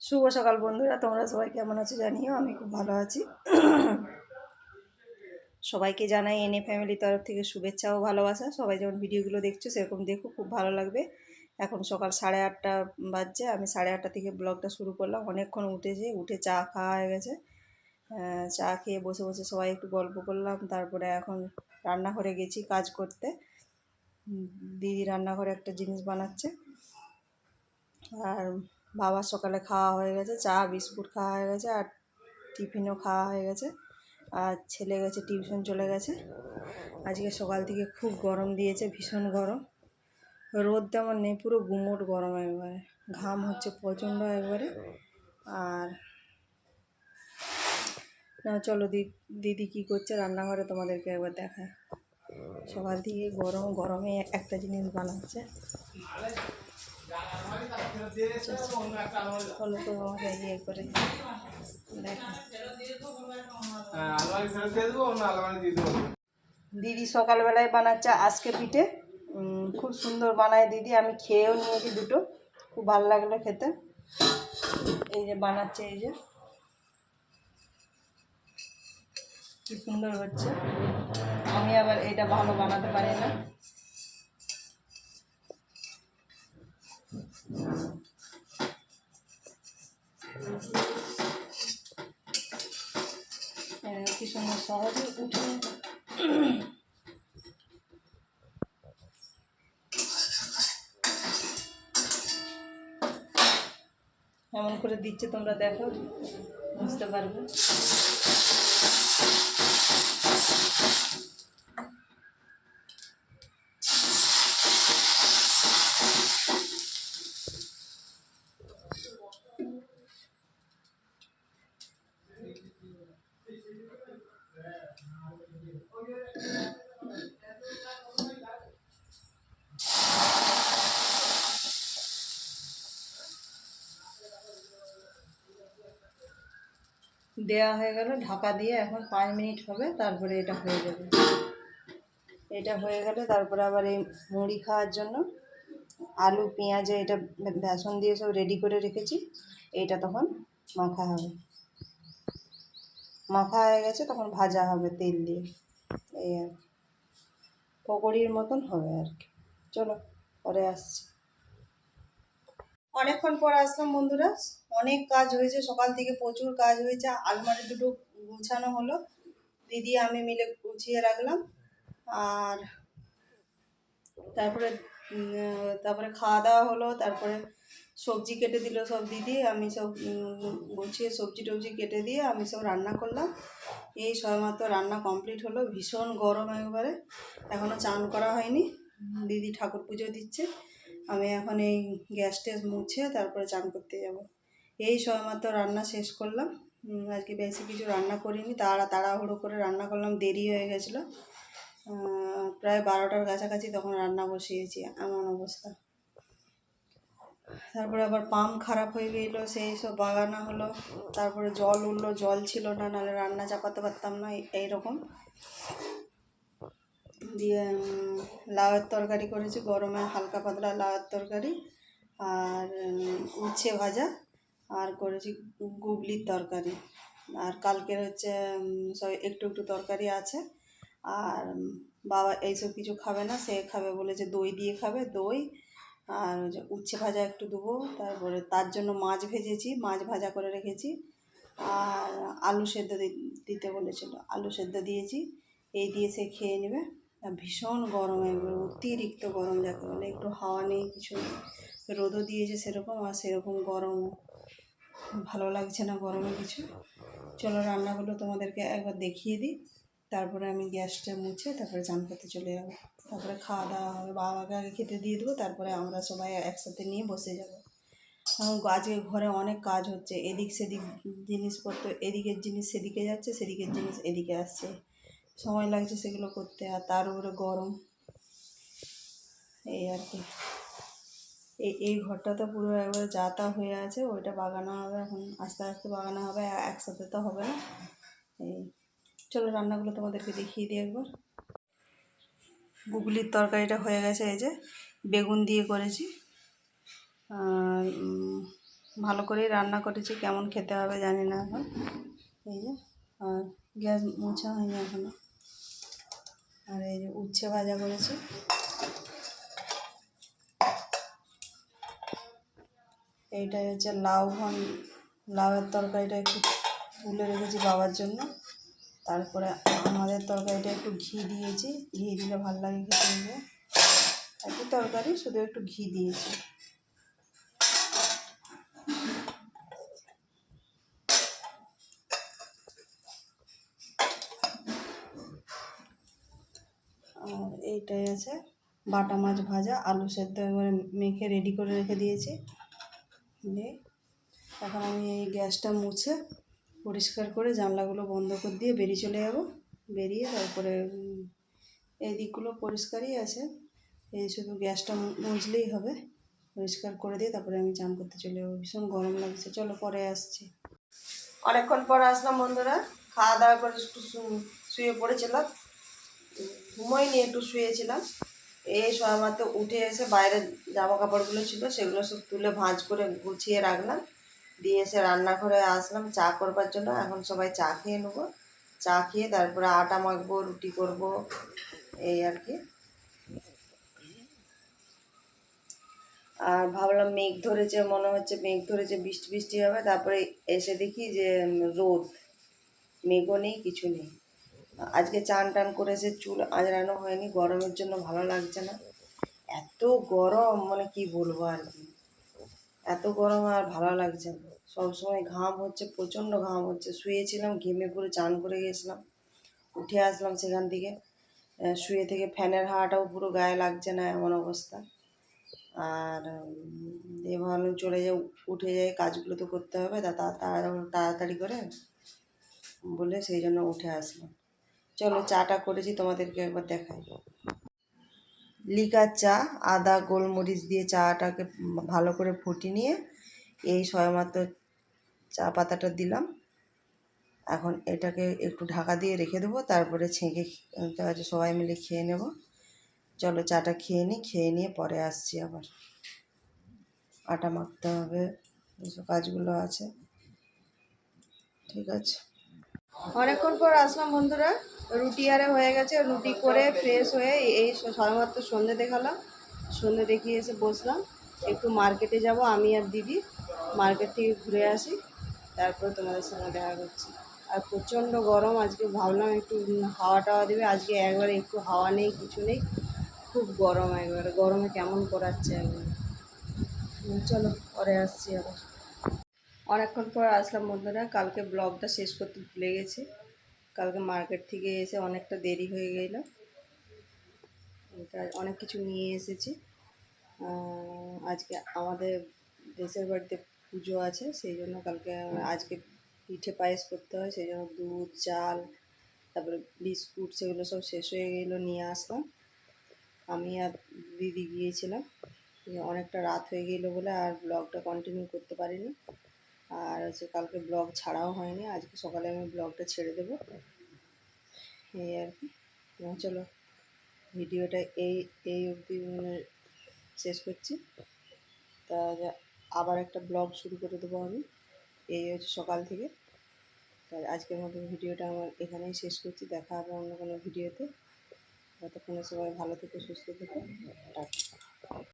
শুভ সকাল বন্ধুরা, তোমরা সবাই কেমন আছো জানিও, আমি খুব ভালো আছি। সবাইকে জানাই এনে ফ্যামিলির তরফ থেকে শুভেচ্ছা ও ভালোবাসা। সবাই যেমন ভিডিওগুলো দেখছ, সেরকম দেখো, খুব ভালো লাগবে। এখন সকাল সাড়ে আটটা বাজছে, আমি সাড়ে আটটা থেকে ব্লগটা শুরু করলাম। অনেকক্ষণ উঠেছি, উঠে চা খাওয়া হয়ে গেছে। চা খেয়ে বসে বসে সবাই একটু গল্প করলাম। তারপরে এখন রান্নাঘরে গেছি কাজ করতে। দিদি রান্নাঘরে একটা জিনিস বানাচ্ছে। আর বাবার সকালে খাওয়া হয়ে গেছে, চা, বিস্কুট খাওয়া হয়ে গেছে আর টিফিনও খাওয়া হয়ে গেছে। আর ছেলে গেছে, টিউশন চলে গেছে। আজকে সকাল থেকে খুব গরম দিয়েছে, ভীষণ গরম। রোদ তেমন নেই, পুরো গুমোট গরম একবারে। ঘাম হচ্ছে প্রচণ্ড একবারে। আর না, চলো দি- দিদি কী করছে, রান্নাঘরে তোমাদেরকে একবার দেখায় সকাল থেকে গরম, গরমে একটা জিনিস বানাচ্ছে। হলো তো আমাকে ইয়ে করে দিদি সকালবেলায় বানাচ্ছে আজকে পিঠে। খুব সুন্দর বানায় দিদি, আমি খেয়েও নিয়েছি দুটো। খুব ভালো লাগল খেতে। এই যে বানাচ্ছে, এই যে। কি সুন্দর হচ্ছে। আমি আবার এটা ভালো বানাতে পারি না। সহজে উঠে এমন করে দিচ্ছে তোমরা দেখো বুঝতে পারবে। দেওয়া হয়ে গেল, ঢাকা দিয়ে এখন পাঁচ মিনিট হবে, তারপরে এটা হয়ে যাবে। এটা হয়ে গেলে তারপরে আবার এই মুড়ি খাওয়ার জন্য আলু, পেঁয়াজে, এটা বেসন দিয়ে সব রেডি করে রেখেছি, এইটা তখন মাখা হবে। মাখা হয়ে গেছে, তখন ভাজা হবে তেল দিয়ে, এই আর পকোড়ির মতন হবে আর কি। চলো, পরে আসছি। অনেকক্ষণ পর আসলাম বন্ধুরা। অনেক কাজ হয়েছে, সকাল থেকে প্রচুর কাজ হয়েছে। আলমারি দুটো গুছানো হলো। দিদি, আমি মিলে গুছিয়ে রাখলাম। আর তারপরে তারপরে খাওয়া দাওয়া হলো, তারপরে সবজি কেটে দিল সব দিদি। আমি সব গুছিয়ে সবজি টবজি কেটে দিয়ে আমি সব রান্না করলাম। এই সবেমাত্র রান্না কমপ্লিট হলো। ভীষণ গরম একবারে। এখনও চান করা হয়নি। দিদি ঠাকুর পুজো দিচ্ছে। আমি এখন এই গ্যাস ট্যাস মুছে তারপরে চান করতে যাব। এই সবেমাত্র রান্না শেষ করলাম। আজকে বেশি কিছু রান্না করিনি, তাড়া, তাড়াহুড়ো করে রান্না করলাম, দেরি হয়ে গেছিল। প্রায় বারোটার কাছাকাছি তখন রান্না বসিয়েছি, এমন অবস্থা। তারপরে আবার পাম্প খারাপ হয়ে গেলো, সেই সব বাগানো হলো, তারপরে জল উঠল, জল ছিল না, নাহলে রান্না চাপাতে পারতাম না, এই- এইরকম। দিয়ে লাউয়ের তরকারি করেছি, গরমে হালকা পাতলা লাউয়ের তরকারি আর উচ্ছে ভাজা আর করেছি গুগলির তরকারি। আর কালকের হচ্ছে সব একটু একটু তরকারি আছে। আর বাবা এইসব কিছু খাবে না, সে খাবে বলেছে দই দিয়ে খাবে, দই আর উচ্ছে ভাজা একটু দেবো। তারপরে তার জন্য মাছ ভেজেছি, মাছ ভাজা করে রেখেছি। আর আলু সেদ্ধ দিতে বলেছিল, আলু সেদ্ধ দিয়েছি, এই দিয়ে সে খেয়ে নেবে। ভীষণ গরম একবারে অতিরিক্ত গরম যাকে বলে একটু হাওয়া নেই, কিছু রোদও দিয়েছে সেরকম আর সেরকম গরম। ভালো লাগছে না গরমে কিছু। চলো রান্নাগুলো তোমাদেরকে একবার দেখিয়ে দিই। তারপরে আমি গ্যাসটা মুছে তারপরে চান করতে চলে যাব। তারপরে খাওয়া দাওয়া হবে বাবাকে আগে খেতে দিয়ে দেবো, তারপরে আমরা সবাই একসাথে নিয়ে বসে যাব। আজকে ঘরে অনেক কাজ হচ্ছে, এদিক সেদিক জিনিসপত্র, এদিকের জিনিস সেদিকে যাচ্ছে, সেদিকের জিনিস এদিকে আসছে। সময় লাগছে সেগুলো করতে, আর তার উপরে গরম। এই আর কি। এই এই ঘরটা তো পুরো একবারে যা তা হয়ে আছে, ওইটা বাগানো হবে এখন। আস্তে আস্তে বাগানো হবে একসাথে তো হবে না। এই, চলো রান্নাগুলো তোমাদেরকে দেখিয়ে দিই একবার। গুগলির তরকারিটা হয়ে গেছে, এই যে বেগুন দিয়ে করেছি। আর ভালো করেই রান্না করেছি, কেমন খেতে হবে জানি না এখন। এই যে, আর গ্যাস মোছা হয়নি এখনও। আর এই যে উচ্ছে ভাজা করেছি। এইটাই হচ্ছে লাউ ঘন লাউয়ের তরকারিটা একটু তুলে রেখেছি বাবার জন্য। তারপরে আমাদের তরকারিটা একটু ঘি দিয়েছি। ঘি দিলে ভালো লাগে খেতে। একই তরকারি, শুধু একটু ঘি দিয়েছি। আর এইটাই আছে। বাটা মাছ ভাজা, আলু সেদ্ধ একবারে মেখে রেডি করে রেখে দিয়েছি। দিয়ে এখন আমি এই গ্যাসটা মুছে পরিষ্কার করে জানলাগুলো বন্ধ করে দিয়ে বেরিয়ে চলে যাব। বেরিয়ে তারপরে এই দিকগুলো পরিষ্কারই আছে। এই শুধু গ্যাসটা মুছলেই হবে। পরিষ্কার করে দিয়ে তারপরে আমি চান করতে চলে যাব। ভীষণ গরম লাগছে। চলো পরে আসছি। অনেকক্ষণ পর আসলাম বন্ধুরা। খাওয়া দাওয়া করে একটু শুয়ে পড়েছিলাম। ঘুমোইনি একটু শুয়েছিলাম। এই সময় মাত্র উঠে এসে বাইরের জামা কাপড়গুলো ছিল, সেগুলো সব তুলে ভাঁজ করে গুছিয়ে রাখলাম। দিয়ে এসে রান্নাঘরে আসলাম, চা করবার জন্য। এখন সবাই চা খেয়ে নেব। চা খেয়ে তারপরে আটা মাখবো, রুটি করব, এই আর কি। আর ভাবলাম মেঘ ধরেছে, মনে হচ্ছে মেঘ ধরেছে, বৃষ্টি বৃষ্টি হবে। তারপরে এসে দেখি যে রোদ। মেঘও নেই, কিছু নেই। আজকে চান টান করে এসে চুল আজরানো হয়নি, গরমের জন্য ভালো লাগছে না। এত গরম মানে কি বলব আর কি। এত গরম আর ভালো লাগছে না। সবসময় ঘাম হচ্ছে, প্রচণ্ড ঘাম হচ্ছে। শুয়েছিলাম, ঘেমে পুরো চান করে গেছিলাম। উঠে আসলাম সেখান থেকে। শুয়ে থেকে ফ্যানের হাওয়াটাও পুরো গায়ে লাগছে না, এমন অবস্থা। আর দিয়ে চলে যাই, উঠে যাই, কাজগুলো তো করতে হবে। তা, তা- তাড়া- তাড়াতাড়ি করে বলে সেই জন্য উঠে আসলাম। চলো চাটা করেছি তোমাদেরকে একবার দেখাই লিকার চা, আদা, গোলমরিচ দিয়ে চাটাকে ভালো করে ফুটিয়ে নিয়ে এই সবেমাত্র চা পাতাটা দিলাম। এখন এটাকে একটু ঢাকা দিয়ে রেখে দেবো, তারপরে ছেঁকে সবাই মিলে খেয়ে নেব। চলো চাটা খেয়ে নিই, খেয়ে নিয়ে পরে আসছি আবার। আটা মাখতে হবে এইসব কাজগুলো আছে। ঠিক আছে। অনেকক্ষণ পর আসলাম বন্ধুরা। রুটি আরে হয়ে গেছে, রুটি করে ফ্রেশ হয়ে এই সবেমাত্র সন্ধে দেখালাম। সন্ধে দেখিয়ে এসে বসলাম। একটু মার্কেটে যাব, আমি আর দিদি। মার্কেট থেকে ঘুরে আসি, তারপর তোমাদের সঙ্গে দেখা করছি। আর প্রচণ্ড গরম, আজকে ভাবলাম একটু হাওয়া টাওয়া দেবে। আজকে একবারে একটু হাওয়া নেই, কিছু নেই। খুব গরম একবারে, গরমে কেমন করাচ্ছে একবারে। চলো, পরে আসছি আবার। অনেকক্ষণ পর আসলাম বন্ধুরা, কালকে ব্লগটা শেষ করতে ভুলে গেছি। কালকে মার্কেট থেকে এসে অনেকটা দেরি হয়ে গেল। অনেক কিছু নিয়ে এসেছি। আজকে আমাদের দেশের বাড়িতে পুজো আছে, সেই জন্য কালকে আজকে পিঠে পায়েস করতে হয়, সেই জন্য দুধ, চাল, তারপরে বিস্কুট সেগুলো সব শেষ হয়ে গেলো, নিয়ে আসলাম। আমি আর দিদি গিয়েছিলাম। অনেকটা রাত হয়ে গেলো বলে আর ব্লগটা কন্টিনিউ করতে পারিনি। আর হচ্ছে কালকে ব্লগ ছাড়াও হয়নি আজকে সকালে আমি ব্লগটা ছেড়ে দেবো। এই আর কি। চলো ভিডিওটা এই এই অবধি উম, শেষ করছি। তা আবার একটা ব্লগ শুরু করে দেবো আমি। এই হচ্ছে সকাল থেকে। তাই আজকের মতো ভিডিওটা আমার এখানেই শেষ করছি। দেখা হবে অন্য কোনো ভিডিওতে। ততক্ষণে সবাই ভালো থেকো সুস্থ থেকো।